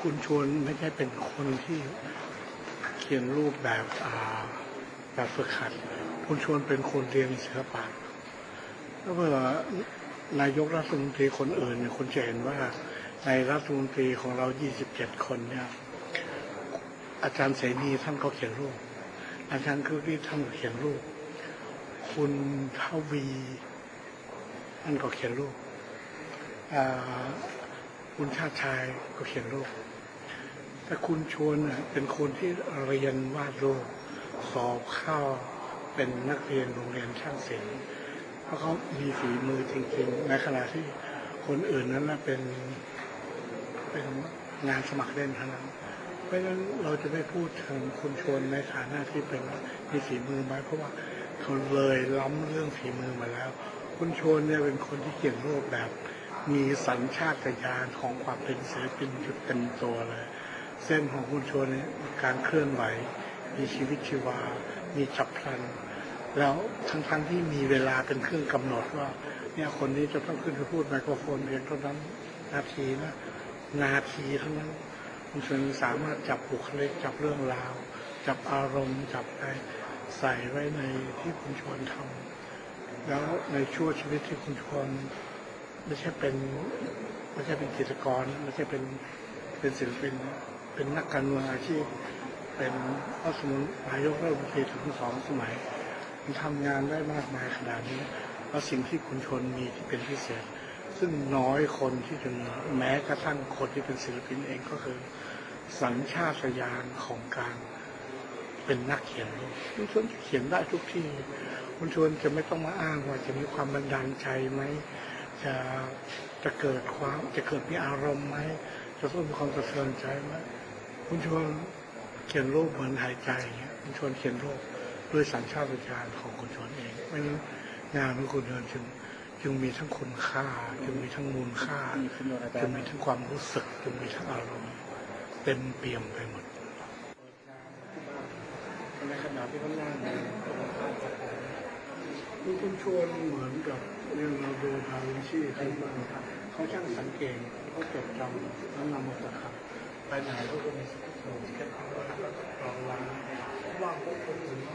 คุณชวนไม่ใช่เป็นคนที่เขียนรูปแบบแบบฝึกหัด คุณชวนเป็นคนเรียนศิลปะแล้วเมื่อนายกรัฐมนตรีคนอื่นเนี่ยคุณจะเห็นว่าในรัฐมนตรีของเรา 27 คนเนี่ย อาจารย์เสนีท่านก็เขียนรูป อาจารย์คือที่ท่านก็เขียนรูป คุณทวีท่านก็เขียนรูปอ่า คุณชาติชายก็เขียนรูปแต่คุณชวนเป็นคนที่เรียนวาดรูปสอบเข้าเป็นนักเรียนโรงเรียนช่างศิลป์เพราะเขามีฝีมือจริงๆ ในขณะที่คนอื่นนั้นนะเป็นเป็นงานสมัครเล่นเท่านั้น เพราะฉะนั้นเราจะไม่พูดถึงคุณชวนในฐานะที่เป็นมีฝีมือไหมเพราะว่าเขาเลยล้ำเรื่องฝีมือมาแล้ว คุณชวนเนี่ยเป็นคนที่เขียนรูปแบบ มีสัญชาตญาณของความเป็นศิลปินจุดเต็มตัวเลย เส้นของคุณชวนเนี่ยการเคลื่อนไหว มีชีวิตชีวา มีฉับพลัน แล้วทั้งๆที่มีเวลาเป็นเครื่องกำหนดว่าเนี่ยคนนี้จะต้องขึ้นไปพูดไมโครโฟนเพียงเท่านั้นนาทีนะนาทีเท่านั้นคุณชวนสามารถจับบุคลิกจับเรื่องราว จับอารมณ์จับอะไรใส่ไว้ในที่คุณชวนทำแล้วในชั่วชีวิตที่คุณชวน ไม่ใช่เป็นไม่ใช่เป็นกิจกรไม่ใช่เป็นเป็นศิลปิน เป็นนักการเมืองอาชีพ เป็นรัฐมนตรีนายกรัฐมนตรีถึงสองสมัยมันทำงานได้มากมายขนาดนี้แล้วสิ่งที่คุณชนมีที่เป็นพิเศษ ซึ่งน้อยคนที่จะมีแม้กระทั่งคนที่เป็นศิลปินเองก็คือ สัญชาตญาณของการเป็นนักเขียนคุณชวนเขียนได้ทุกที่คุณชวนจะไม่ต้องมาอ้างว่าจะมีความบันดาลใจไหม จะจะเกิดความจะเกิดมีอารมณ์ไหมจะต้องมีความสะเทือนใจไหมคุณชวนเขียนรูปเหมือนหายใจเงี้ยคุณชวนเขียนรูปด้วยสัญชาตญาณของคุณชวนเองเพราะฉะนั้นงานของคุณชวนจึงจึงมีทั้งคุณค่า จึงมีทั้งมูลค่าจึงมีทั้งความรู้สึกจึงมีทั้งอารมณ์เต็มเปี่ยมไปหมดในขณะที่เขานั่ง คุณคุณชวนเหมือนกับเนี่ยเราดูทาวินชีเขามาเขาช่างสังเกตเขาจดจำแล้วนำมาประคับไปไหนเขาก็มีสกุลโซนแค่เอาไว้รองวางว่างพวกคนอื่นเข